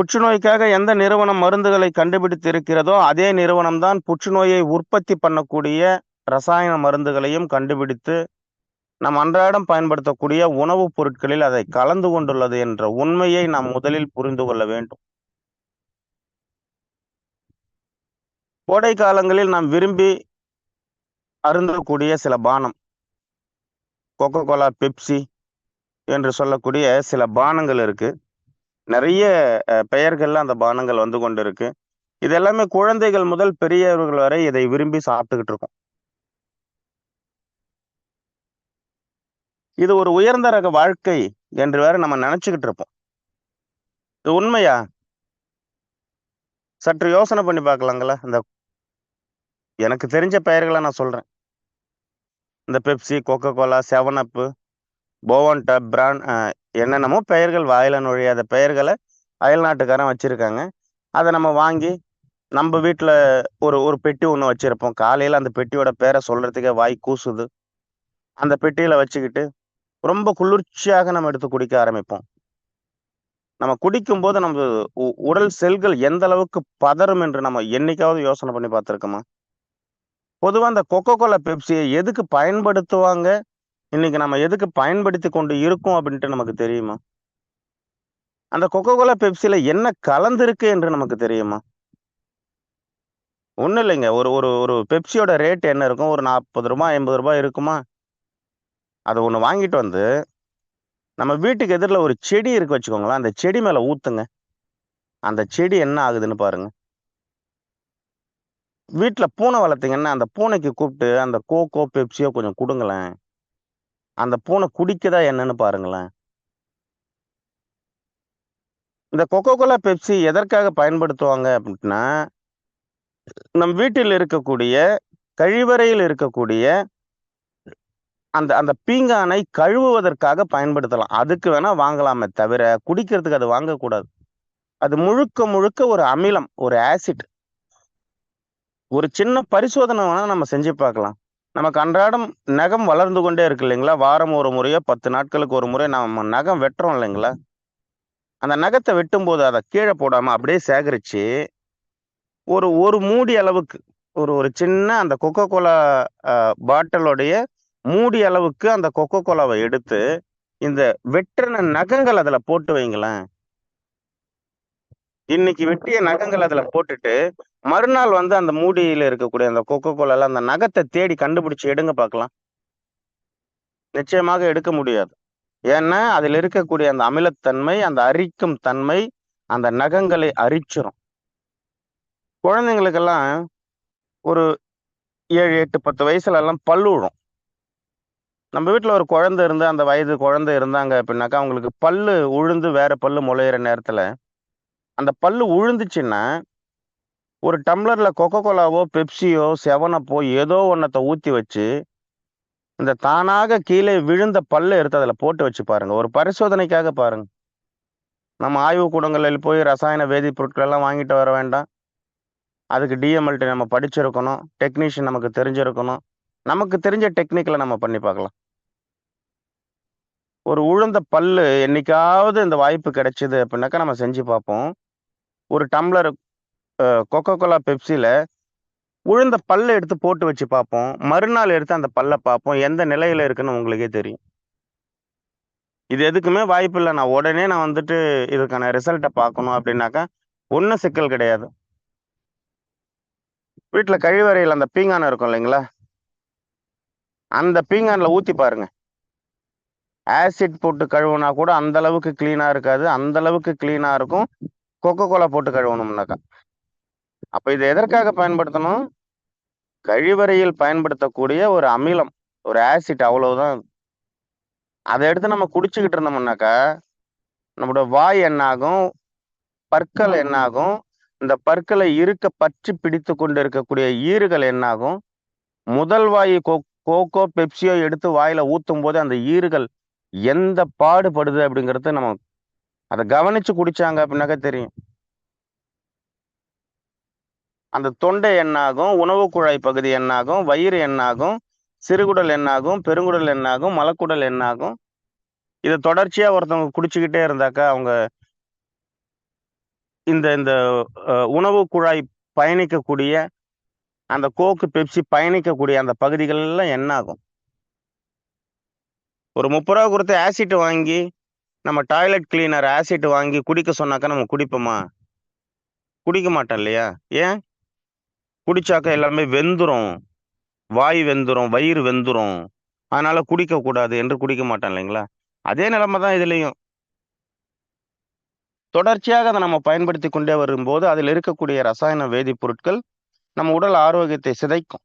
புற்றுநோய்க்காக எந்த நிறுவனம் மருந்துகளை கண்டுபிடித்து இருக்கிறதோ அதே நிறுவனம் தான் புற்றுநோயை உற்பத்தி பண்ணக்கூடிய ரசாயன மருந்துகளையும் கண்டுபிடித்து நம் அன்றாடம் பயன்படுத்தக்கூடிய உணவுப் பொருட்களில் அதை கலந்து கொண்டுள்ளது என்ற உண்மையை நாம் முதலில் புரிந்து கொள்ள வேண்டும். கோடை காலங்களில் நாம் விரும்பி அருந்தக்கூடிய சில பானம் கொக்கோ கோலா பெப்சி என்று சொல்லக்கூடிய சில பானங்கள் இருக்கு. நிறைய அஹ், பெயர்கள்ல அந்த பானங்கள் வந்து கொண்டு இருக்கு இது எல்லாமே குழந்தைகள் முதல் பெரியவர்கள் வரை இதை விரும்பி சாப்பிட்டுக்கிட்டு இருக்கோம். இது ஒரு உயர்ந்த ரக வாழ்க்கை என்று வேற நம்ம நினைச்சுக்கிட்டு இருப்போம். இது உண்மையா? சற்று யோசனை பண்ணி பார்க்கலாங்களா? இந்த எனக்கு தெரிஞ்ச பெயர்களை நான் சொல்றேன். இந்த Pepsi Coca Cola seven up Bovonto பிரான் என்னென்னமோ பெயர்கள் வாயில நுழையாத பெயர்களை அயல் நாட்டுக்காரன் வச்சிருக்காங்க. அதை நம்ம வாங்கி நம்ம வீட்டில் ஒரு ஒரு பெட்டி ஒன்று வச்சிருப்போம். காலையில் அந்த பெட்டியோட பேரை சொல்றதுக்கே வாய் கூசுது. அந்த பெட்டியில் வச்சுக்கிட்டு ரொம்ப குளிர்ச்சியாக நம்ம எடுத்து குடிக்க ஆரம்பிப்போம். நம்ம குடிக்கும்போது நம்ம உ- உடல் செல்கள் எந்த அளவுக்கு பதறும் என்று நம்ம என்னைக்காவது யோசனை பண்ணி பார்த்துருக்கோமா? பொதுவாக அந்த கொக்கோ கோலா பெப்சியை எதுக்கு பயன்படுத்துவாங்க? இன்னைக்கு நம்ம எதுக்கு பயன்படுத்தி கொண்டு இருக்கோம் அப்படின்ட்டு நமக்கு தெரியுமா? அந்த கொக்கோ கோலா பெப்சில என்ன கலந்துருக்கு என்று நமக்கு தெரியுமா? ஒன்றும் இல்லைங்க. ஒரு ஒரு ஒரு பெப்சியோட ரேட் என்ன இருக்கும்? ஒரு நாற்பது ரூபாய் ஐம்பது ரூபாய் இருக்குமா? அதை ஒன்று வாங்கிட்டு வந்து நம்ம வீட்டுக்கு எதிரில் ஒரு செடி இருக்கு வச்சுக்கோங்களேன். அந்த செடி மேலே ஊற்றுங்க அந்த செடி என்ன ஆகுதுன்னு பாருங்க. வீட்டில் பூனை வளர்த்தீங்கன்னா அந்த பூனைக்கு கூப்பிட்டு அந்த கோகோ பெப்சியோ கொஞ்சம் கொடுங்களேன். அந்த பூனை குடிக்குதா என்னன்னு பாருங்களேன். இந்த கொக்கோ கோலா பெப்சி எதற்காக பயன்படுத்துவாங்க அப்படின்னா நம் வீட்டில் இருக்கக்கூடிய கழிவறையில் இருக்கக்கூடிய அந்த அந்த பீங்கானை கழுவுவதற்காக பயன்படுத்தலாம். அதுக்கு வேணா வாங்கலாமே தவிர குடிக்கிறதுக்கு அது வாங்கக்கூடாது. அது முழுக்க முழுக்க ஒரு அமிலம் ஒரு ஆசிட் ஒரு சின்ன பரிசோதனை வேணா நம்ம செஞ்சு பார்க்கலாம். நமக்கு அன்றாடம் நகம் வளர்ந்து கொண்டே இருக்கு இல்லைங்களா? வாரம் ஒரு முறையோ பத்து நாட்களுக்கு ஒரு முறை நம்ம நகம் வெட்டுறோம் இல்லைங்களா? அந்த நகத்தை வெட்டும் போது அதை கீழே போடாம அப்படியே சேகரிச்சு ஒரு ஒரு மூடி அளவுக்கு ஒரு ஒரு சின்ன அந்த கொக்கோ கோலா பாட்டிலோடைய மூடி அளவுக்கு அந்த கொக்கோ கோலாவை எடுத்து இந்த வெட்டின நகங்கள் அதில் போட்டு வைங்களேன். இன்னைக்கு வெட்டிய நகங்கள் அதுல போட்டுட்டு மறுநாள் வந்து அந்த மூடியில இருக்கக்கூடிய அந்த கொக்கோ கோலால அந்த நகத்தை தேடி கண்டுபிடிச்சு எடுங்க பார்க்கலாம். நிச்சயமாக எடுக்க முடியாது. ஏன்னா அதில் இருக்கக்கூடிய அந்த அமிலத்தன்மை அந்த அரிக்கும் தன்மை அந்த நகங்களை அரிச்சிரும். குழந்தைங்களுக்கெல்லாம் ஒரு ஏழு எட்டு பத்து வயசுல எல்லாம் பல்லு விழும் நம்ம வீட்டில் ஒரு குழந்தை இருந்து அந்த வயது குழந்தை இருந்தாங்க அப்படின்னாக்கா அவங்களுக்கு பல்லு உழுந்து வேற பல்லு முளையிற நேரத்தில் அந்த பல்லு உழுந்துச்சுன்னா ஒரு டம்ளரில் கொக்கோ கோலாவோ பெப்சியோ செவனப்போ ஏதோ ஒன்றத்தை ஊற்றி வச்சு இந்த தானாக கீழே விழுந்த பல்லை எடுத்து அதில் போட்டு வச்சு பாருங்கள் ஒரு பரிசோதனைக்காக பாருங்கள் நம்ம ஆய்வு கூடங்களில் போய் ரசாயன வேதிப்பொருட்கள் எல்லாம் வாங்கிட்டு வர வேண்டாம். அதுக்கு டிஎம்எல்டி நம்ம படிச்சிருக்கணும். டெக்னீஷியன் நமக்கு தெரிஞ்சிருக்கணும். நமக்கு தெரிஞ்ச டெக்னிக்கில் நம்ம பண்ணி பார்க்கலாம். ஒரு உழுந்த பல்லு என்னைக்காவது இந்த வாய்ப்பு கிடைச்சிது அப்படின்னாக்கா நம்ம செஞ்சு பார்ப்போம். ஒரு டம்ளர் கொக்கோ கோலா பெப்சியில் உழுந்த பல்லை எடுத்து போட்டு வச்சு பார்ப்போம். மறுநாள் எடுத்து அந்த பல்லை பார்ப்போம். எந்த நிலையில் இருக்குன்னு உங்களுக்கே தெரியும். இது எதுக்குமே வாய்ப்பு இல்லை. நான் உடனே நான் வந்துட்டு இதுக்கான ரிசல்ட்டை பார்க்கணும் அப்படின்னாக்கா ஒன்றும் சிக்கல் கிடையாது. வீட்டில் கழிவறையில் அந்த பீங்கான் இருக்கும் இல்லைங்களா? அந்த பீங்கானில் ஊற்றி பாருங்க. ஆசிட் போட்டு கழுவுனா கூட அந்த அளவுக்கு க்ளீனாக இருக்காது. அந்த அளவுக்கு க்ளீனாக இருக்கும். கொக்கோ கோலா போட்டு கழுவணும்னாக்கா. அப்போ இது எதற்காக பயன்படுத்தணும்? கழிவறையில் பயன்படுத்தக்கூடிய ஒரு அமிலம் ஒரு ஆசிட் அவ்வளவுதான். அது. எடுத்து நம்ம குடிச்சுக்கிட்டு இருந்தோம்னாக்கா நம்மளோட வாய் என்னாகும்? பற்கள் என்னாகும்? இந்த பற்களை இருக்க பற்றி பிடித்து கொண்டு இருக்கக்கூடிய ஈறுகள் என்னாகும்? முதல் வாய் கோ கோகோ பெப்சியோ எடுத்து வாயில ஊத்தும் போது அந்த ஈறுகள் எந்த பாடுபடுது அப்படிங்கிறது நம்ம அதை கவனிச்சு குடிச்சாங்க அப்படின்னாக்கா தெரியும். அந்த தொண்டை என்னாகும் உணவு குழாய் பகுதி என்னாகும் வயிறு என்னாகும் சிறுகுடல் என்னாகும் பெருங்குடல் என்னாகும் மலக்குடல் என்னாகும். இதை தொடர்ச்சியா ஒருத்தவங்க குடிச்சுக்கிட்டே இருந்தாக்கா அவங்க இந்த இந்த உணவு குழாய் பயணிக்கக்கூடிய அந்த கோக்கு பெப்சி பயணிக்கக்கூடிய அந்த பகுதிகள் எல்லாம் என்ன ஆகும் ஒரு முப்பது ரூபா கொடுத்து ஆசிட் வாங்கி நம்ம டாய்லெட் கிளீனர் ஆசிட் வாங்கி குடிக்க சொன்னாக்கா நம்ம குடிப்போமா? குடிக்க மாட்டோம் இல்லையா? ஏன்? குடிச்சாக்கா எல்லாமே வெந்துரும். வாய் வெந்துரும் வயிறு வெந்துரும். அதனால குடிக்கக்கூடாது என்று குடிக்க மாட்டோம் இல்லைங்களா? அதே நிலைமை தான் இதுலேயும். தொடர்ச்சியாக அதை நம்ம பயன்படுத்தி கொண்டே வரும்போது அதில் இருக்கக்கூடிய ரசாயன வேதிப்பொருட்கள் நம்ம உடல் ஆரோக்கியத்தை சிதைக்கும்.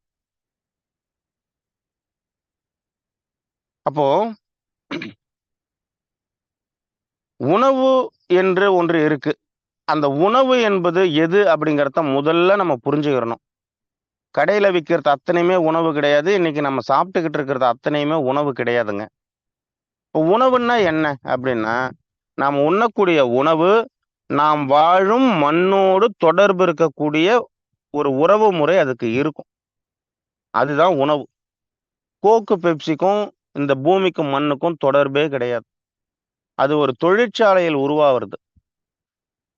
அப்போ உணவு என்று ஒன்று இருக்கு. அந்த உணவு என்பது எது அப்படிங்கிறத முதல்ல நம்ம புரிஞ்சுக்கிறணும். கடையில் விற்கிறது அத்தனையுமே உணவு கிடையாது. இன்னைக்கு நம்ம சாப்பிட்டுக்கிட்டு இருக்கிறது அத்தனையுமே உணவு கிடையாதுங்க. இப்போ உணவுன்னா என்ன அப்படின்னா நாம் உண்ணக்கூடிய உணவு நாம் வாழும் மண்ணோடு தொடர்பு இருக்கக்கூடிய ஒரு உறவு முறை அதுக்கு இருக்கும். அதுதான் உணவு. கோக்கு பெப்சிக்கும் இந்த பூமிக்கும் மண்ணுக்கும் தொடர்பே கிடையாது. அது ஒரு தொழிற்சாலையில் உருவாகிறது.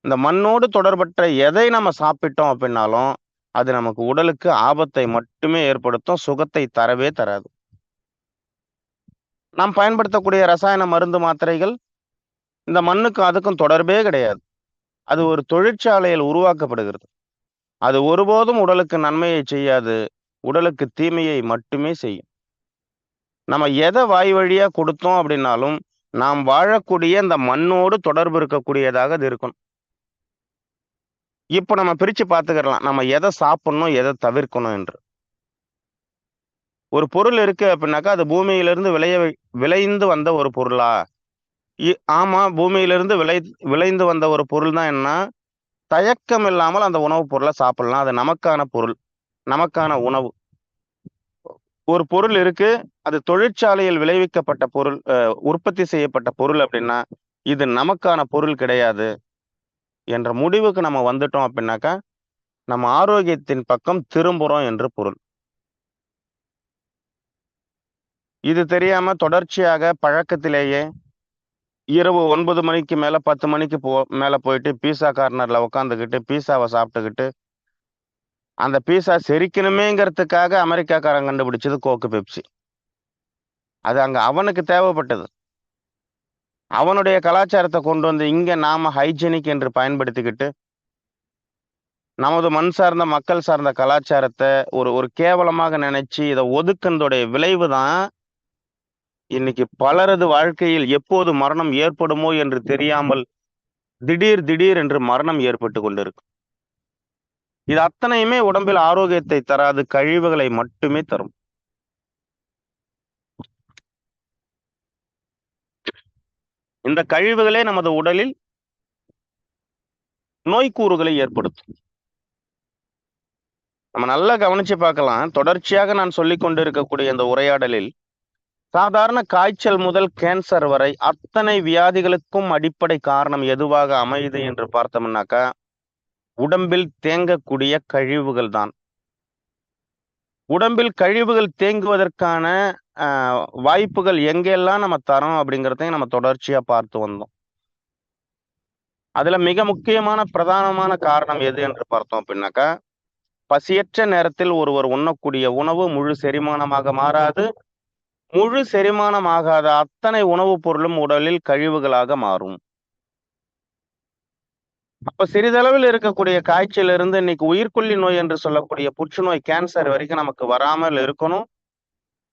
இந்த மண்ணோடு தொடர்பற்ற எதை நம்ம சாப்பிட்டோம் அப்படின்னாலும் அது நமக்கு உடலுக்கு ஆபத்தை மட்டுமே ஏற்படுத்தும் சுகத்தை தரவே தராது. நாம் பயன்படுத்தக்கூடிய ரசாயன மருந்து மாத்திரைகள் இந்த மண்ணுக்கும் அதுக்கும் தொடர்பே கிடையாது. அது ஒரு தொழிற்சாலையில் உருவாக்கப்படுகிறது. அது ஒருபோதும் உடலுக்கு நன்மையை செய்யாது உடலுக்கு தீமையை மட்டுமே செய்யும். நம்ம எதை வாய் வழியா கொடுத்தோம் அப்படின்னாலும் நாம் வாழக்கூடிய இந்த மண்ணோடு தொடர்பு இருக்கக்கூடியதாக அது இருக்கணும். இப்போ நம்ம பிரிச்சு பார்த்துக்கலாம். நம்ம எதை சாப்பிடணும் எதை தவிர்க்கணும் என்று. ஒரு பொருள் இருக்கு அப்படின்னாக்கா அது பூமியிலிருந்து விளைய விளைந்து வந்த ஒரு பொருளா? இ- ஆமா பூமியிலிருந்து விளை விளைந்து வந்த ஒரு பொருள் தான் என்ன? தயக்கம் இல்லாமல் அந்த உணவுப் பொருளை சாப்பிடலாம். அது நமக்கான பொருள். நமக்கான உணவு. ஒரு பொருள் இருக்கு அது தொழிற்சாலையில் விளைவிக்கப்பட்ட பொருள் உற்பத்தி செய்யப்பட்ட பொருள் அப்படின்னா இது நமக்கான பொருள் கிடையாது என்ற முடிவுக்கு நம்ம வந்துட்டோம் அப்படின்னாக்கா நம்ம ஆரோக்கியத்தின் பக்கம் திரும்புறோம் என்று பொருள். இது தெரியாம தொடர்ச்சியாக பழக்கத்திலேயே இரவு ஒன்பது மணிக்கு மேல பத்து மணிக்கு போ மேல போயிட்டு பீஸா கார்னர்ல உட்காந்துக்கிட்டு பீஸாவை சாப்பிட்டுக்கிட்டு அந்த பீஸா செரிக்கணுமேங்கிறதுக்காக அமெரிக்காக்காரன் கண்டுபிடிச்சது கோக்கு பெப்சி. அது அங்க அவனுக்கு தேவைப்பட்டது. அவனுடைய கலாச்சாரத்தை கொண்டு வந்து இங்க நாம ஹைஜெனிக் என்று பயன்படுத்திக்கிட்டு நமது மண் சார்ந்த மக்கள் சார்ந்த கலாச்சாரத்தை ஒரு ஒரு கேவலமாக நினைச்சு இதை ஒதுக்குனதுடைய விளைவு தான் இன்னைக்கு பலரது வாழ்க்கையில் எப்போது மரணம் ஏற்படுமோ என்று தெரியாமல் திடீர் திடீர் என்று மரணம் ஏற்பட்டு கொண்டிருக்கு. இது அத்தனையுமே உடம்பில் ஆரோக்கியத்தை தராது கழிவுகளை மட்டுமே தரும். இந்த கழிவுகளே நமது உடலில் நோய்க்கூறுகளை ஏற்படுத்தும். நம்ம நல்லா கவனிச்சு பார்க்கலாம். தொடர்ச்சியாக நான் சொல்லிக் கொண்டிருக்கக்கூடிய இந்த உரையாடலில் சாதாரண காய்ச்சல் முதல் கேன்சர் வரை அத்தனை வியாதிகளுக்கும் அடிப்படை காரணம் எதுவாக அமையுது என்று பார்த்தோம்னாக்கா உடம்பில் தேங்கக்கூடிய கழிவுகள் தான் உடம்பில் கழிவுகள் தேங்குவதற்கான வாய்ப்புகள் எங்கெல்லாம் நம்ம தரோம் அப்படிங்கிறதையும் நம்ம தொடர்ச்சியா பார்த்து வந்தோம். அதுல மிக முக்கியமான பிரதானமான காரணம் எது என்று பார்த்தோம் அப்படின்னாக்கா பசியற்ற நேரத்தில் ஒருவர் உண்ணக்கூடிய உணவு முழு செரிமானமாக மாறாது. முழு செரிமானமாகாத அத்தனை உணவுப் பொருளும் உடலில் கழிவுகளாக மாறும். அப்ப சிறிதளவில் இருக்கக்கூடிய காய்ச்சல் இருந்து இன்னைக்கு உயிர்கொல்லி நோய் என்று சொல்லக்கூடிய புற்றுநோய் கேன்சர் வரைக்கும் நமக்கு வராமல் இருக்கணும்.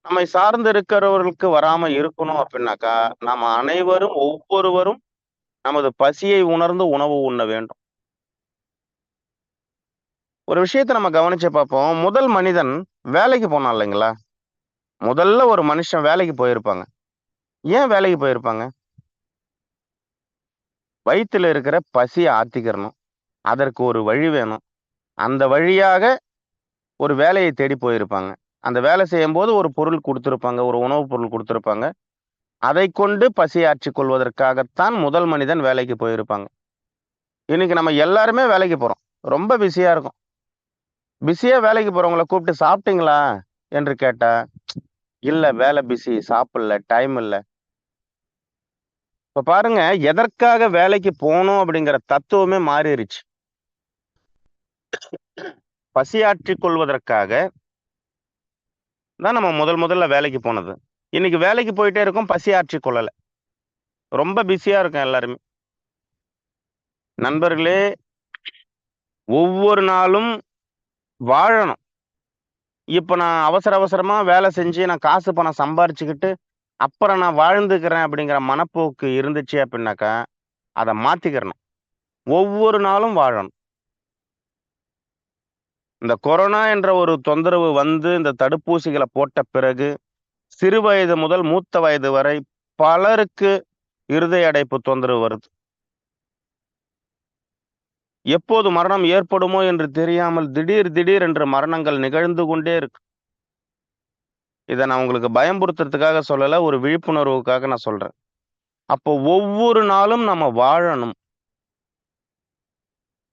நம்மை சார்ந்து இருக்கிறவர்களுக்கு வராம இருக்கணும் அப்படின்னாக்கா நம்ம அனைவரும் ஒவ்வொருவரும் நமது பசியை உணர்ந்து உணவு உண்ண வேண்டும். ஒரு விஷயத்தை நம்ம கவனிச்சு பார்ப்போம். முதல் மனிதன் வேலைக்கு போனான் இல்லைங்களா? முதல்ல ஒரு மனுஷன் வேலைக்கு போயிருப்பாங்க. ஏன் வேலைக்கு போயிருப்பாங்க? வயிற்றில் இருக்கிற பசியை ஆத்திக்கிறணும். அதற்கு ஒரு வழி வேணும். அந்த வழியாக ஒரு வேலையை தேடி போயிருப்பாங்க. அந்த வேலை செய்யும்போது ஒரு பொருள் கொடுத்துருப்பாங்க ஒரு உணவுப் பொருள் கொடுத்துருப்பாங்க. அதை கொண்டு பசியாற்றி கொள்வதற்காகத்தான் முதல் மனிதன் வேலைக்கு போயிருப்பாங்க. இன்னைக்கு நம்ம எல்லாருமே வேலைக்கு போகிறோம் ரொம்ப பிஸியாக இருக்கும். பிஸியாக வேலைக்கு போகிறவங்கள கூப்பிட்டு சாப்பிட்டீங்களா? என்று கேட்டால் இல்லை வேலை பிஸி சாப்பிடல டைம் இல்லை. இப்ப பாருங்க எதற்காக வேலைக்கு போகணும் அப்படிங்கிற தத்துவமே மாறிடுச்சு பசியாற்றிக் கொள்வதற்காக தான் நம்ம முதல் முதல்ல வேலைக்கு போனது. இன்னைக்கு வேலைக்கு போயிட்டே இருக்கோம் பசி ஆற்றிக் ரொம்ப பிஸியா இருக்கும் எல்லாருமே. நண்பர்களே ஒவ்வொரு நாளும் வாழணும். இப்ப நான் அவசர அவசரமா வேலை செஞ்சு நான் காசு பணம் சம்பாரிச்சுக்கிட்டு அப்புறம் நான் வாழ்ந்துக்கிறேன் அப்படிங்கிற மனப்போக்கு இருந்துச்சு அப்படின்னாக்கா அதை மாத்திக்கிறணும். ஒவ்வொரு நாளும் வாழணும். இந்த கொரோனா என்ற ஒரு தொந்தரவு வந்து இந்த தடுப்பூசிகளை போட்ட பிறகு சிறு வயது முதல் மூத்த வயது வரை பலருக்கு இருதய அடைப்பு தொந்தரவு வருது. எப்போது மரணம் ஏற்படுமோ என்று தெரியாமல் திடீர் திடீர் என்று மரணங்கள் நிகழ்ந்து கொண்டே இருக்கு. இதை நான் உங்களுக்கு பயம்புறுத்துறதுக்காக சொல்லல ஒரு விழிப்புணர்வுக்காக நான் சொல்றேன். அப்போ ஒவ்வொரு நாளும் நம்ம வாழணும்.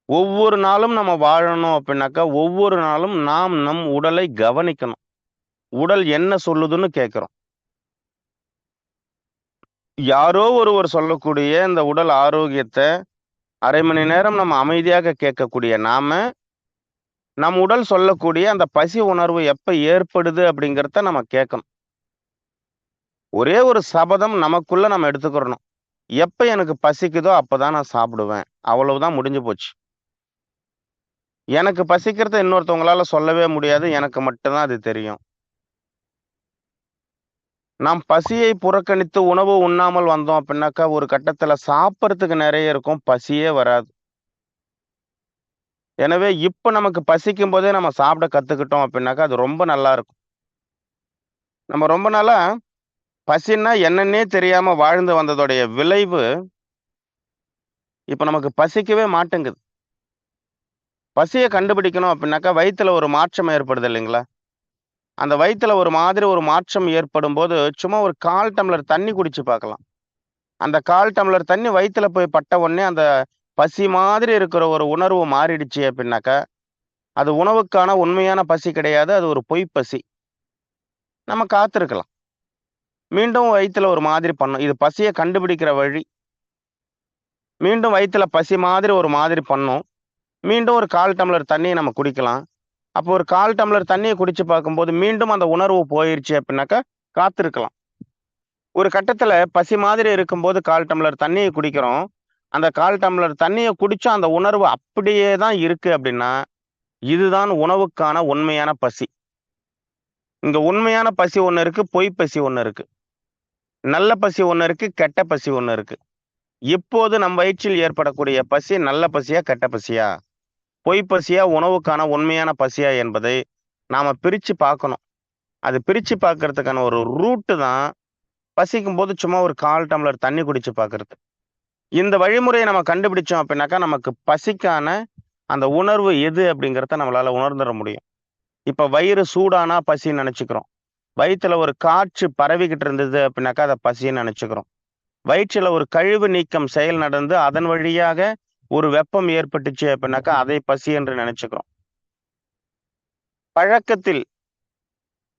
ஒவ்வொரு நாளும் நம்ம வாழணும் அப்படின்னாக்கா ஒவ்வொரு நாளும் நாம் நம் உடலை கவனிக்கணும். உடல் என்ன சொல்லுதுன்னு கேட்குறோம். யாரோ ஒருவர் சொல்லக்கூடிய இந்த உடல் ஆரோக்கியத்தை அரை மணி நேரம் நம்ம அமைதியாக கேட்கக்கூடிய நாம நம் உடல் சொல்லக்கூடிய அந்த பசி உணர்வு எப்ப ஏற்படுது அப்படிங்கிறத நம்ம கேட்கணும். ஒரே ஒரு சபதம் நமக்குள்ள நம்ம எடுத்துக்கிறணும். எப்ப எனக்கு பசிக்குதோ அப்பதான் நான் சாப்பிடுவேன். அவ்வளவுதான் முடிஞ்சு போச்சு. எனக்கு பசிக்கிறத இன்னொருத்தவங்களால சொல்லவே முடியாது. எனக்கு மட்டும்தான் அது தெரியும். நாம் பசியை புறக்கணித்து உணவு உண்ணாமல் வந்தோம் அப்படின்னாக்கா ஒரு கட்டத்துல சாப்பிட்றதுக்கு நிறைய இருக்கும். பசியே வராது. எனவே இப்ப நமக்கு பசிக்கும் போதே நம்ம சாப்பிட கத்துக்கிட்டோம் அப்படின்னாக்கா அது ரொம்ப நல்லா இருக்கும் நம்ம ரொம்ப நாளா பசின்னா என்னன்னே தெரியாம வாழ்ந்து வந்ததோடைய விளைவு இப்போ நமக்கு பசிக்கவே மாட்டேங்குது. பசியை கண்டுபிடிக்கணும் அப்படின்னாக்கா வயிற்றுல ஒரு மாற்றம் ஏற்படுது இல்லைங்களா? அந்த வயிற்றுல ஒரு மாதிரி ஒரு மாற்றம் ஏற்படும் போது சும்மா ஒரு கால் டம்ளர் தண்ணி குடிச்சு பார்க்கலாம். அந்த கால் டம்ளர் தண்ணி வயிற்றுல போய் பட்ட உடனே அந்த பசி மாதிரி இருக்கிற ஒரு உணர்வு மாறிடுச்சு அப்படின்னாக்கா அது உணவுக்கான உண்மையான பசி கிடையாது. அது ஒரு பொய் பசி. நம்ம காத்திருக்கலாம். மீண்டும் வயிற்றுல ஒரு மாதிரி பண்ணும் இது பசியை கண்டுபிடிக்கிற வழி. மீண்டும் வயிற்றுல பசி மாதிரி ஒரு மாதிரி பண்ணும். மீண்டும் ஒரு கால் டம்ளர் தண்ணியை நம்ம குடிக்கலாம். அப்போ ஒரு கால் டம்ளர் தண்ணியை குடிச்சு பார்க்கும்போது மீண்டும் அந்த உணர்வு போயிருச்சு அப்படின்னாக்கா காத்திருக்கலாம். ஒரு கட்டத்தில் பசி மாதிரி இருக்கும்போது கால் டம்ளர் தண்ணியை குடிக்கிறோம். அந்த கால் டம்ளர் தண்ணியை குடிச்சா அந்த உணர்வு அப்படியே தான் இருக்கு அப்படின்னா இதுதான் உணவுக்கான உண்மையான பசி. இங்க உண்மையான பசி ஒன்று இருக்கு பொய் பசி ஒன்று இருக்கு. நல்ல பசி ஒன்று இருக்கு கெட்ட பசி ஒன்று இருக்கு. இப்போது நம் வயிற்றில் ஏற்படக்கூடிய பசி நல்ல பசியா கெட்ட பசியா? பொய் பசியா உணவுக்கான உண்மையான பசியா என்பதை நாம பிரிச்சு பார்க்கணும். அது பிரிச்சு பார்க்கறதுக்கான ஒரு ரூட்டு தான் பசிக்கும் போது சும்மா ஒரு கால் டம்ளர் தண்ணி குடிச்சு பார்க்கறது. இந்த வழிமுறையை நம்ம கண்டுபிடிச்சோம் அப்படின்னாக்கா நமக்கு பசிக்கான அந்த உணர்வு எது அப்படிங்கிறத நம்மளால உணர்ந்துட முடியும். இப்போ வயிறு சூடானா பசின்னு நினச்சிக்கிறோம். வயிற்றுல ஒரு காற்று பரவிக்கிட்டு இருந்தது அப்படின்னாக்கா அதை பசின்னு நினச்சிக்கிறோம். வயிற்றில் ஒரு கழிவு நீக்கம் செயல் நடந்து அதன் வழியாக ஒரு வெப்பம் ஏற்பட்டுச்சு அப்படின்னாக்கா அதை பசி என்று நினச்சிக்கிறோம். பழக்கத்தில்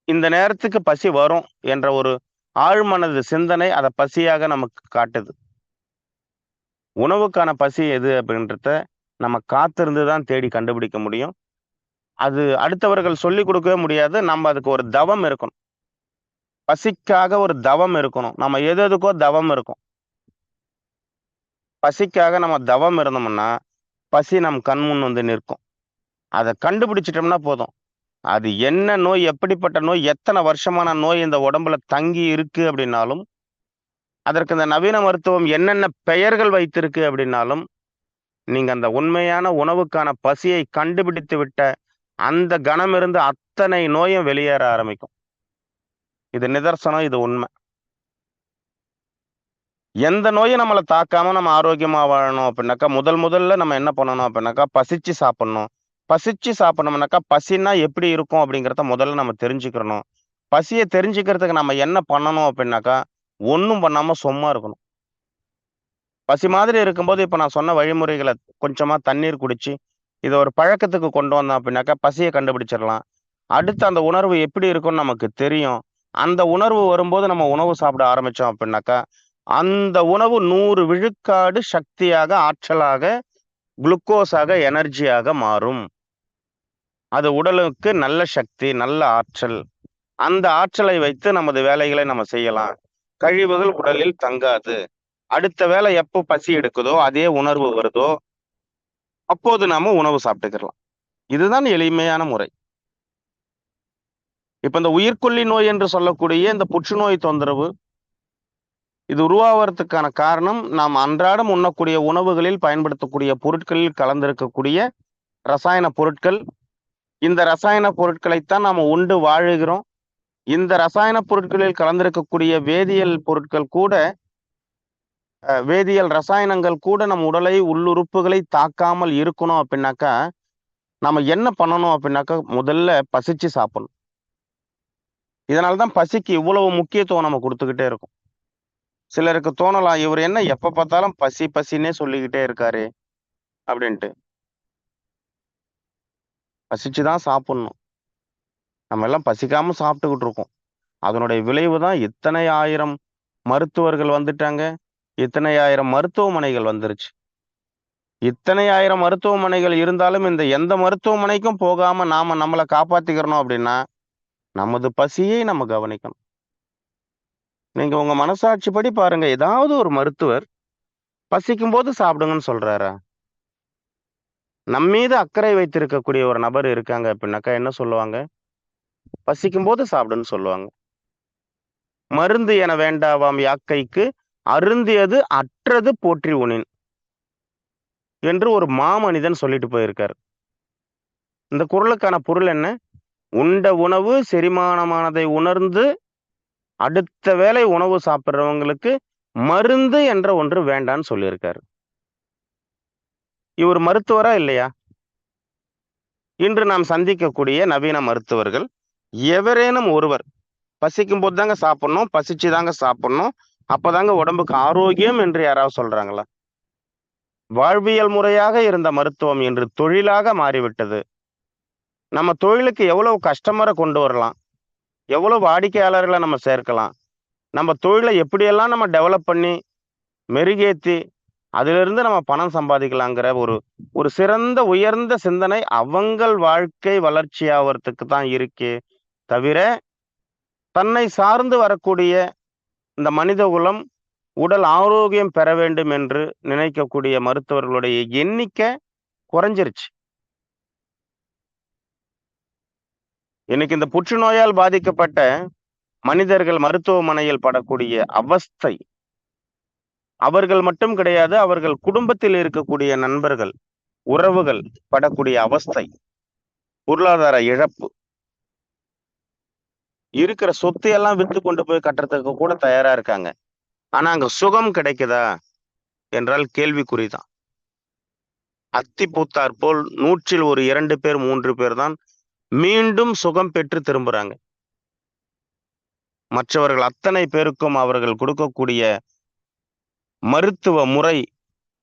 இந்த நேரத்துக்கு பசி வரும் என்ற ஒரு ஆழ்மனது சிந்தனை அதை பசியாக நமக்கு காட்டுது. உணவுக்கான பசி எது அப்படின்றத நம்ம காத்திருந்து தான் தேடி கண்டுபிடிக்க முடியும். அது அடுத்தவர்கள் சொல்லி கொடுக்கவே முடியாது. நம்ம அதுக்கு ஒரு தவம் இருக்கணும். பசிக்காக ஒரு தவம் இருக்கணும். நம்ம எது எதுக்கோ தவம் இருக்கும். பசிக்காக நம்ம தவம் இருந்தோம்னா பசி நம் கண்முன் வந்து நிற்கும். அதை கண்டுபிடிச்சிட்டோம்னா போதும். அது என்ன நோய் எப்படிப்பட்ட நோய் எத்தனை வருஷமான நோய் இந்த உடம்புல தங்கி இருக்கு அப்படின்னாலும் அதற்கு இந்த நவீன மருத்துவம் என்னென்ன பெயர்கள் வைத்திருக்கு அப்படின்னாலும் நீங்க அந்த உண்மையான உணவுக்கான பசியை கண்டுபிடித்து விட்ட அந்த கணம் இருந்து அத்தனை நோயும் வெளியேற ஆரம்பிக்கும். இது நிதர்சனம் இது உண்மை. எந்த நோயும் நம்மளை தாக்காம நம்ம ஆரோக்கியமா வாழணும் அப்படின்னாக்கா முதல் முதல்ல நம்ம என்ன பண்ணணும் அப்படின்னாக்கா பசிச்சு சாப்பிடணும். பசிச்சு சாப்பிடணும்னாக்கா பசின்னா எப்படி இருக்கும் அப்படிங்கிறத முதல்ல நம்ம தெரிஞ்சுக்கிறணும் பசியை தெரிஞ்சுக்கிறதுக்கு நம்ம என்ன பண்ணணும் அப்படின்னாக்கா ஒன்றும் பண்ணாம சும்மா இருக்கணும். பசி மாதிரி இருக்கும்போது இப்போ நான் சொன்ன வழிமுறைகளை கொஞ்சமா தண்ணீர் குடிச்சு இதை ஒரு பழக்கத்துக்கு கொண்டு வந்தோம் அப்படின்னாக்கா பசியை கண்டுபிடிச்சிடலாம். அடுத்து அந்த உணர்வு எப்படி இருக்கும்னு நமக்கு தெரியும். அந்த உணர்வு வரும்போது நம்ம உணவு சாப்பிட ஆரம்பிச்சோம் அப்படின்னாக்கா அந்த உணவு நூறு விழுக்காடு சக்தியாக ஆற்றலாக குளுக்கோஸாக எனர்ஜியாக மாறும். அது உடலுக்கு நல்ல சக்தி நல்ல ஆற்றல். அந்த ஆற்றலை வைத்து நமது வேலைகளை நம்ம செய்யலாம். கழிவுகள் உடலில் தங்காது. அடுத்த வேலை எப்போ பசி எடுக்குதோ அதே உணர்வு வருதோ அப்போது நாம உணவு சாப்பிட்டுக்கலாம். இதுதான் எளிமையான முறை. இப்ப இந்த உயிர்கொல்லி நோய் என்று சொல்லக்கூடிய இந்த புற்றுநோய் தொந்தரவு இது உருவாவதுக்கான காரணம் நாம் அன்றாடம் உண்ணக்கூடிய உணவுகளில் பயன்படுத்தக்கூடிய பொருட்களில் கலந்திருக்கக்கூடிய ரசாயன பொருட்கள். இந்த ரசாயன பொருட்களைத்தான் நாம் உண்டு வாழுகிறோம். இந்த ரசாயன பொருட்களில் கலந்திருக்கக்கூடிய வேதியியல் பொருட்கள் கூட அஹ், வேதியியல் ரசாயனங்கள் கூட நம் உடலை உள்ளுறுப்புகளை தாக்காமல் இருக்கணும் அப்படின்னாக்கா நம்ம என்ன பண்ணணும் அப்படின்னாக்கா முதல்ல பசிச்சு சாப்பிடணும். இதனால தான் பசிக்கு இவ்வளவு முக்கியத்துவம் நம்ம கொடுத்துக்கிட்டே இருக்கோம். சிலருக்கு தோணலாம் இவர் என்ன எப்ப பார்த்தாலும் பசி பசின்னே சொல்லிக்கிட்டே இருக்காரு அப்படின்ட்டு. பசிச்சுதான் சாப்பிடணும். நம்ம எல்லாம் பசிக்காம சாப்பிட்டுக்கிட்டு இருக்கோம். அதனுடைய விளைவு தான் இத்தனை ஆயிரம் மருத்துவர்கள் வந்துட்டாங்க இத்தனை ஆயிரம் மருத்துவமனைகள் வந்துருச்சு. இத்தனை ஆயிரம் மருத்துவமனைகள் இருந்தாலும் இந்த எந்த மருத்துவமனைக்கும் போகாம நாம நம்மளை காப்பாத்திக்கிறணும் அப்படின்னா நமது பசியை நம்ம கவனிக்கணும். நீங்க உங்க மனசாட்சிப்படி பாருங்க ஏதாவது ஒரு மருத்துவர் பசிக்கும் போது சாப்பிடுங்கன்னு சொல்றாரா? நம்மீது அக்கறை வைத்திருக்கக்கூடிய ஒரு நபர் இருக்காங்க அப்படின்னாக்கா என்ன சொல்லுவாங்க? பசிக்கும் போது சாப்பிடுன்னு சொல்லுவாங்க. மருந்து என வேண்டாவாம் யாக்கைக்கு அருந்தியது அற்றது போற்றி உனின் என்று ஒரு மாமனிதன் சொல்லிட்டு போயிருக்கார். இந்த குரலுக்கான பொருள் என்ன? உண்ட உணவு செரிமானமானதை உணர்ந்து அடுத்த வேளை உணவு சாப்பிட்றவங்களுக்கு மருந்து என்ற ஒன்று வேண்டான்னு சொல்லியிருக்காரு. இவர் மருத்துவரா இல்லையா? இன்று நாம் சந்திக்கக்கூடிய நவீன மருத்துவர்கள் எவரேனும் ஒருவர் பசிக்கும் போது தாங்க சாப்பிடணும் பசிச்சு தாங்க சாப்பிடணும். அப்பதாங்க உடம்புக்கு ஆரோக்கியம் என்று யாராவது சொல்றாங்களா? வாழ்வியல் முறையாக இருந்த மருத்துவம் இன்று தொழிலாக மாறிவிட்டது. நம்ம தொழிலுக்கு எவ்வளவு கஸ்டமரை கொண்டு வரலாம்? எவ்வளவு வாடிக்கையாளர்களை நம்ம சேர்க்கலாம்? நம்ம தொழிலை எப்படியெல்லாம் நம்ம டெவலப் பண்ணி மெருகேத்தி அதிலிருந்து நம்ம பணம் சம்பாதிக்கலாங்கிற ஒரு ஒரு சிறந்த உயர்ந்த சிந்தனை அவங்கள் வாழ்க்கை வளர்ச்சி ஆவறதுக்கு தான் இருக்குது தவிர தன்னை சார்ந்து வரக்கூடிய இந்த மனித குலம் உடல் ஆரோக்கியம் பெற வேண்டும் என்று நினைக்கக்கூடிய மருத்துவர்களுடைய எண்ணிக்கை குறைஞ்சிருச்சு. இன்னைக்கு இந்த புற்றுநோயால் பாதிக்கப்பட்ட மனிதர்கள் மருத்துவமனையில் படக்கூடிய அவஸ்தை அவர்கள் மட்டும் கிடையாது அவர்கள் குடும்பத்தில் இருக்கக்கூடிய நண்பர்கள் உறவுகள் படக்கூடிய அவஸ்தை பொருளாதார இழப்பு இருக்கிற சொத்து எல்லாம் வித்து கொண்டு போய் கட்டுறதுக்கு கூட தயாரா இருக்காங்க. ஆனா அங்க சுகம் கிடைக்குதா? என்றால் கேள்விக்குறிதான். அத்தி பூத்தார் போல் நூற்றில் ஒரு இரண்டு பேர் மூன்று பேர் தான் மீண்டும் சுகம் பெற்று திரும்புறாங்க. மற்றவர்கள் அத்தனை பேருக்கும் அவர்கள் கொடுக்கக்கூடிய மருத்துவ முறை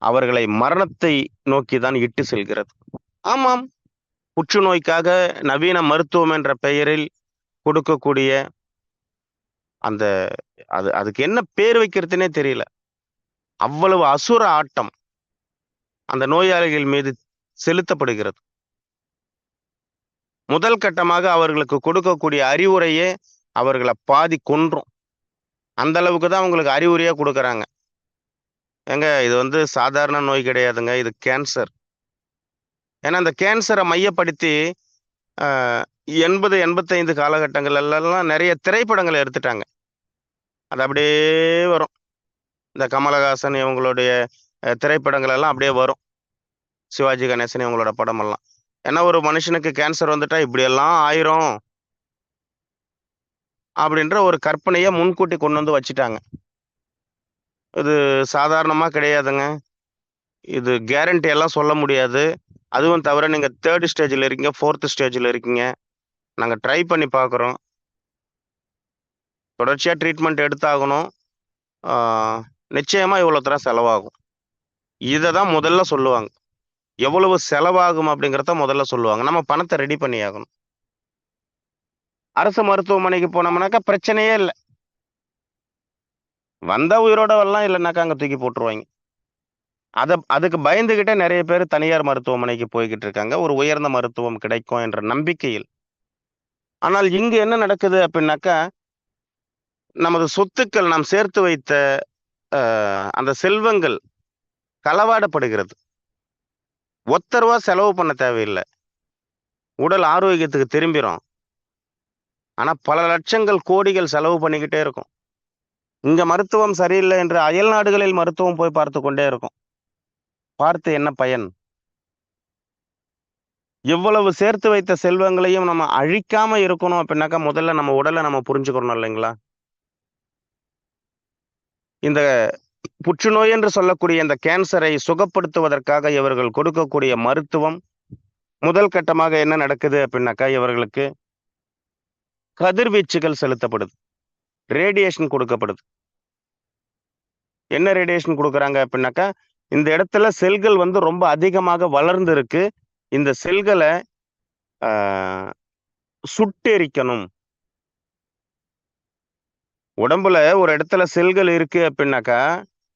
அவர்களை மரணத்தை நோக்கி தான் இட்டு செல்கிறது. ஆமாம் புற்றுநோய்க்காக நவீன மருத்துவம் என்ற பெயரில் கொடுக்கக்கூடிய அந்த அது அதுக்கு என்ன பேர் வைக்கிறதுனே தெரியல. அவ்வளவு அசுர ஆட்டம் அந்த நோயாளிகள் மீது செலுத்தப்படுகிறது. முதல் கட்டமாக அவர்களுக்கு கொடுக்கக்கூடிய அறிவுரையே அவர்களை பாதி கொன்றும். அந்த அளவுக்கு தான் அவங்களுக்கு அறிவுரையாக கொடுக்கறாங்க. ஏங்க இது வந்து சாதாரண நோய் கிடையாதுங்க இது கேன்சர் ஏன்னா அந்த கேன்சரை மையப்படுத்தி எண்பது எண்பத்தைந்து காலகட்டங்கள் எல்லாம் நிறைய திரைப்படங்களை எடுத்துட்டாங்க. அது அப்படியே வரும். இந்த கமலஹாசன் இவங்களுடைய திரைப்படங்கள் எல்லாம் அப்படியே வரும். சிவாஜி கணேசன் இவங்களோட படமெல்லாம். ஏன்னா ஒரு மனுஷனுக்கு கேன்சர் வந்துட்டா இப்படியெல்லாம் ஆயிரும். அப்படின்ற ஒரு கற்பனையை முன்கூட்டி கொண்டு வந்து வச்சுட்டாங்க. இது சாதாரணமாக கிடையாதுங்க. இது கேரண்டி எல்லாம் சொல்ல முடியாது. அதுவும் தவிர நீங்கள் தேர்ட் ஸ்டேஜில் இருக்கீங்க ஃபோர்த் ஸ்டேஜில் இருக்கீங்க. நாங்கள் ட்ரை பண்ணி பார்க்குறோம் தொடர்ச்சியாக ட்ரீட்மெண்ட் எடுத்தாகணும். நிச்சயமாக இவ்வளோ தர செலவாகும். இதை தான் முதல்ல சொல்லுவாங்க. எவ்வளவு செலவாகும் அப்படிங்கிறத முதல்ல சொல்லுவாங்க. நம்ம பணத்தை ரெடி பண்ணி ஆகணும் அரசு மருத்துவமனைக்கு போனோம்னாக்கா பிரச்சனையே இல்லை. வந்த உயிரோட வரலாம் இல்லைனாக்கா அங்கே தூக்கி போட்டுருவாங்க. அதை அதுக்கு பயந்துகிட்டே நிறைய பேர் தனியார் மருத்துவமனைக்கு போய்கிட்டு இருக்காங்க. ஒரு உயர்ந்த மருத்துவம் கிடைக்கும் என்ற நம்பிக்கையில். ஆனால் இங்கு என்ன நடக்குது அப்படின்னாக்கா நமது சொத்துக்கள் நாம் சேர்த்து வைத்த அந்த செல்வங்கள் களவாடப்படுகிறது. ஒத்த ரூபா செலவு பண்ண தேவையில்லை. உடல் ஆரோக்கியத்துக்கு திரும்பிடும் ஆனால் பல லட்சங்கள் கோடிகள் செலவு பண்ணிக்கிட்டே இருக்கும். இங்க மருத்துவம் சரியில்லை என்று அயல் நாடுகளில் மருத்துவம் போய் பார்த்து கொண்டே இருக்கும். பார்த்து என்ன பயன்? எவ்வளவு சேர்த்து வைத்த செல்வங்களையும் நம்ம அழிக்காம இருக்கணும் அப்படின்னாக்கா முதல்ல நம்ம உடலை நம்ம புரிஞ்சுக்கணும் இல்லைங்களா? இந்த புற்றுநோய் என்று சொல்லக்கூடிய இந்த கேன்சரை சுகப்படுத்துவதற்காக இவர்கள் கொடுக்கக்கூடிய மருத்துவம் முதல் கட்டமாக என்ன நடக்குது அப்படின்னாக்கா இவர்களுக்கு கதிர்வீச்சுகள் செலுத்தப்படுது. ரேடியேஷன் கொடுக்கப்படுது. என்ன ரேடியேஷன் கொடுக்குறாங்க அப்படின்னாக்கா இந்த இடத்துல செல்கள் வந்து ரொம்ப அதிகமாக வளர்ந்து இருக்கு இந்த செல்களை சுட்டெரிக்கணும். உடம்புல ஒரு இடத்துல செல்கள் இருக்கு அப்படின்னாக்கா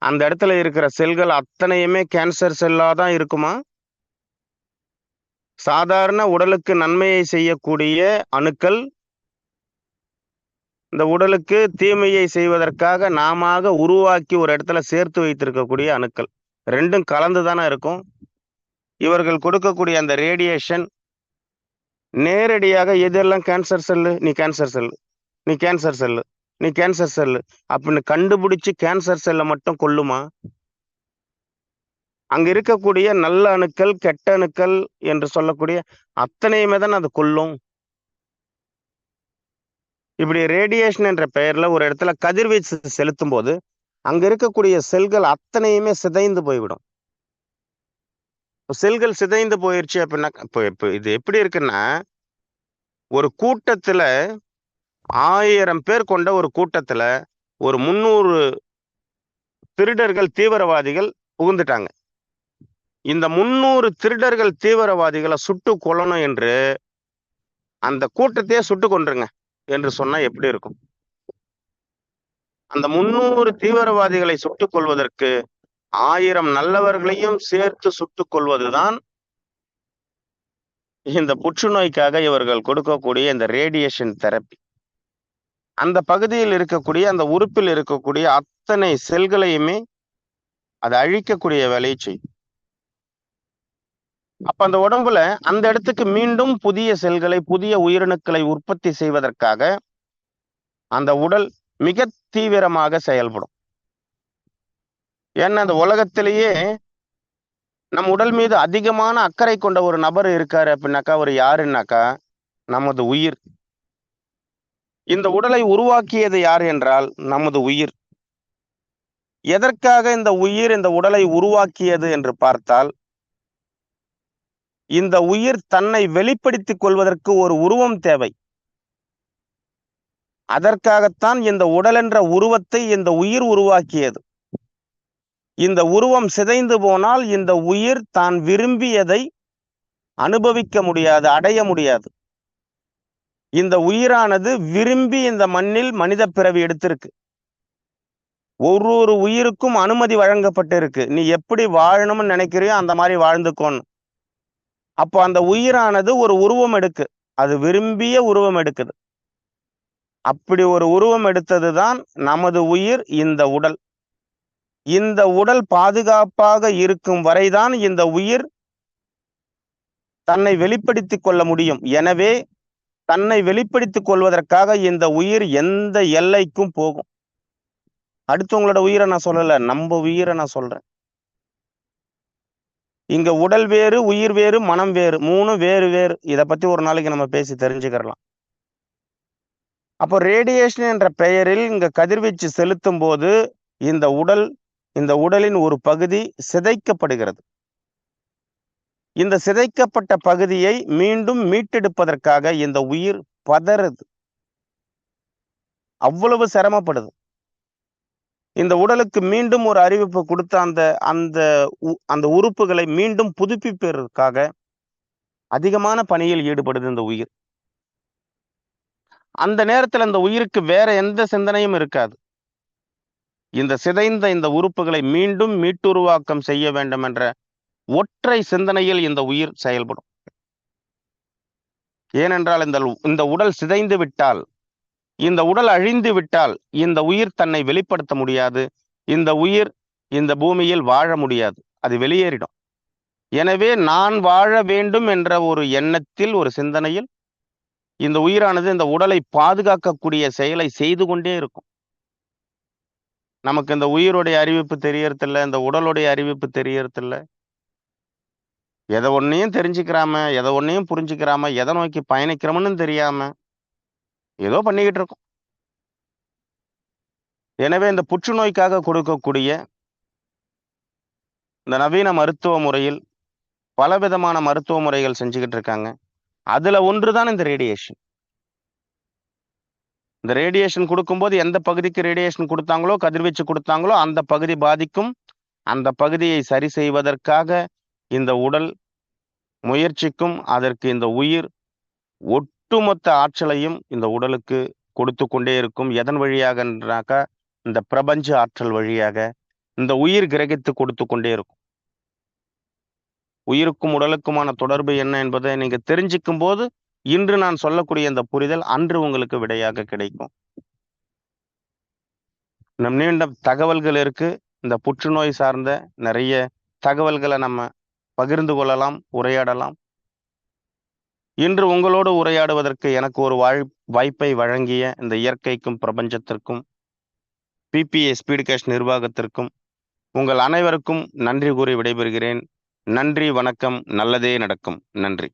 அந்த இடத்துல இருக்கிற செல்கள் அத்தனையுமே கேன்சர் செல்லாக தான் இருக்குமா? சாதாரண உடலுக்கு நன்மையை செய்யக்கூடிய அணுக்கள் இந்த உடலுக்கு தீமையை செய்வதற்காக நாம உருவாக்கி ஒரு இடத்துல சேர்த்து வைத்திருக்கக்கூடிய அணுக்கள். ரெண்டும் கலந்து தானே இருக்கும். இவர்கள் கொடுக்கக்கூடிய அந்த ரேடியேஷன் நேரடியாக எதெல்லாம் கேன்சர் செல்லு நீ கேன்சர் செல்லு நீ கேன்சர் செல்லு நீ கேன்சர் செல்லு அப்படின்னு கண்டுபிடிச்சு கேன்சர் செல்லை மட்டும் கொல்லுமா? அங்க இருக்கக்கூடிய நல்ல அணுக்கள் கெட்ட அணுக்கள் என்று சொல்லக்கூடிய அத்தனையுமே தான் அது கொல்லும். இப்படி ரேடியேஷன் என்ற பெயர்ல ஒரு இடத்துல கதிர்வீச்சு செலுத்தும் போது அங்க இருக்கக்கூடிய செல்கள் அத்தனையுமே சிதைந்து போய்விடும். செல்கள் சிதைந்து போயிருச்சு அப்படின்னா இப்போ இப்போ இது எப்படி இருக்குன்னா ஒரு கூட்டத்துல ஆயிரம் பேர் கொண்ட ஒரு கூட்டத்துல ஒரு முந்நூறு திருடர்கள் தீவிரவாதிகள் புகுந்துட்டாங்க. இந்த முந்நூறு திருடர்கள் தீவிரவாதிகளை சுட்டு கொல்லணும் என்று அந்த கூட்டத்தையே சுட்டு கொன்றுங்க என்று சொன்னால் எப்படி இருக்கும்? அந்த முன்னூறு தீவிரவாதிகளை சுட்டுக் கொள்வதற்கு ஆயிரம் நல்லவர்களையும் சேர்த்து சுட்டுக் கொள்வதுதான் இந்த புற்றுநோய்க்காக இவர்கள் கொடுக்கக்கூடிய இந்த ரேடியேஷன் தெரப்பி. அந்த பகுதியில் இருக்கக்கூடிய அந்த உறுப்பில் இருக்கக்கூடிய அத்தனை செல்களையுமே அதை அழிக்கக்கூடிய வேலையை செய்யும். அப்ப அந்த உடம்புல அந்த இடத்துக்கு மீண்டும் புதிய செல்களை புதிய உயிரணுக்களை உற்பத்தி செய்வதற்காக அந்த உடல் மிக தீவிரமாக செயல்படும். ஏன்னா அந்த உலகத்திலேயே நம் உடல் மீது அதிகமான அக்கறை கொண்ட ஒரு நபர் இருக்காரு அப்படின்னாக்கா அவர் யாருன்னாக்கா நமது உயிர். இந்த உடலை உருவாக்கியது யார் என்றால் நமது உயிர். எதற்காக இந்த உயிர் இந்த உடலை உருவாக்கியது என்று பார்த்தால் இந்த உயிர் தன்னை வெளிப்படுத்திக் கொள்வதற்கு ஒரு உருவம் தேவை. அதற்காகத்தான் இந்த உடல் என்ற உருவத்தை இந்த உயிர் உருவாக்கியது. இந்த உருவம் சிதைந்து போனால் இந்த உயிர் தான் விரும்பியதை அனுபவிக்க முடியாது அடைய முடியாது. இந்த உயிரானது விரும்பி இந்த மண்ணில் மனித பிறவி எடுத்திருக்கு. ஒரு ஒரு உயிருக்கும் அனுமதி வழங்கப்பட்டிருக்கு. நீ எப்படி வாழணும்னு நினைக்கிறியோ அந்த மாதிரி வாழ்ந்துக்கோன்னு. அப்போ அந்த உயிரானது ஒரு உருவம் எடுக்கு. அது விரும்பிய உருவம் எடுக்குது. அப்படி ஒரு உருவம் எடுத்ததுதான் நமது உயிர் இந்த உடல். இந்த உடல் பாதுகாப்பாக இருக்கும் வரைதான் இந்த உயிர் தன்னை வெளிப்படுத்திக் கொள்ள முடியும். எனவே தன்னை வெளிப்படுத்திக் கொள்வதற்காக இந்த உயிர் எந்த எல்லைக்கும் போகும். அடுத்தவங்களோட உயிரை நான் சொல்லல நம்ம உயிரை நான் சொல்றேன். இங்க உடல் வேறு உயிர் வேறு மனம் வேறு மூணு வேறு வேறு. இதை பத்தி ஒரு நாளைக்கு நம்ம பேசி தெரிஞ்சுக்கிறலாம். அப்போ ரேடியேஷன் என்ற பெயரில் இங்கு கதிர்வீச்சு செலுத்தும் போது இந்த உடல் இந்த உடலின் ஒரு பகுதி சிதைக்கப்படுகிறது. இந்த சிதைக்கப்பட்ட பகுதியை மீண்டும் மீட்டெடுப்பதற்காக இந்த உயிர் பதறுது. அவ்வளவு சிரமப்படுது. இந்த உடலுக்கு மீண்டும் ஒரு அறிவிப்பு கொடுத்த அந்த அந்த உ- அந்த உறுப்புகளை மீண்டும் புதுப்பிப்பதற்காக அதிகமான பணியில் ஈடுபடுது இந்த உயிர். அந்த நேரத்தில் அந்த உயிருக்கு வேற எந்த சிந்தனையும் இருக்காது. இந்த சிதைந்த இந்த உறுப்புகளை மீண்டும் மீட்டுருவாக்கம் செய்ய வேண்டும் என்ற ஒற்றை சிந்தனையில் இந்த உயிர் செயல்படும். ஏனென்றால் இந்த இந்த உடல் சிதைந்து விட்டால் இந்த உடல் அழிந்து விட்டால் இந்த உயிர் தன்னை வெளிப்படுத்த முடியாது. இந்த உயிர் இந்த பூமியில் வாழ முடியாது. அது வெளியேறிடும். எனவே நான் வாழ வேண்டும் என்ற ஒரு எண்ணத்தில் ஒரு சிந்தனையில் இந்த உயிரானது இந்த உடலை பாதுகாக்கக்கூடிய செயலை செய்து கொண்டே இருக்கும். நமக்கு இந்த உயிருடைய அறிவிப்பு தெரியறதில்ல இந்த உடலுடைய அறிவிப்பு தெரியறதில்ல. எதை ஒன்னையும் தெரிஞ்சுக்கிறாம எதை ஒன்னையும் புரிஞ்சுக்கிறாம எதை நோக்கி பயணிக்கிறோம்னு தெரியாம ஏதோ பண்ணிக்கிட்டு இருக்கோம். எனவே இந்த புற்றுநோய்க்காக கொடுக்கக்கூடிய இந்த நவீன மருத்துவ முறையில் பலவிதமான மருத்துவ முறைகள் செஞ்சுக்கிட்டு இருக்காங்க. அதுல ஒன்றுதான் இந்த ரேடியேஷன் இந்த ரேடியேஷன் கொடுக்கும்போது எந்த பகுதிக்கு ரேடியேஷன் கொடுத்தாங்களோ கதிர்வீச்சு கொடுத்தாங்களோ அந்த பகுதி பாதிக்கும். அந்த பகுதியை சரி செய்வதற்காக இந்த உடல் முயற்சிக்கும். அதற்கு இந்த உயிர் ஒட்டுமொத்த ஆற்றலையும் இந்த உடலுக்கு கொடுத்து கொண்டே இருக்கும். எதன் வழியாகன்றாக்கா இந்த பிரபஞ்ச ஆற்றல் வழியாக இந்த உயிர் கிரகித்து கொடுத்து கொண்டே இருக்கும். உயிருக்கும் உடலுக்குமான தொடர்பு என்ன என்பதை நீங்க தெரிஞ்சுக்கும் போது இன்று நான் சொல்லக்கூடிய இந்த புரிதல் அன்று உங்களுக்கு விடையாக கிடைக்கும். நம் நீண்ட தகவல்கள் இருக்கு. இந்த புற்றுநோய் சார்ந்த நிறைய தகவல்களை நம்ம பகிர்ந்து கொள்ளலாம் உரையாடலாம். இன்று உங்களோடு உரையாடுவதற்கு எனக்கு ஒரு வாழ் வாய்ப்பை வழங்கிய இந்த இயற்கைக்கும் பிரபஞ்சத்திற்கும் B B A speed cash நிர்வாகத்திற்கும் உங்கள் அனைவருக்கும் நன்றி கூறி விடைபெறுகிறேன். நன்றி வணக்கம் நல்லதே நடக்கும். நன்றி.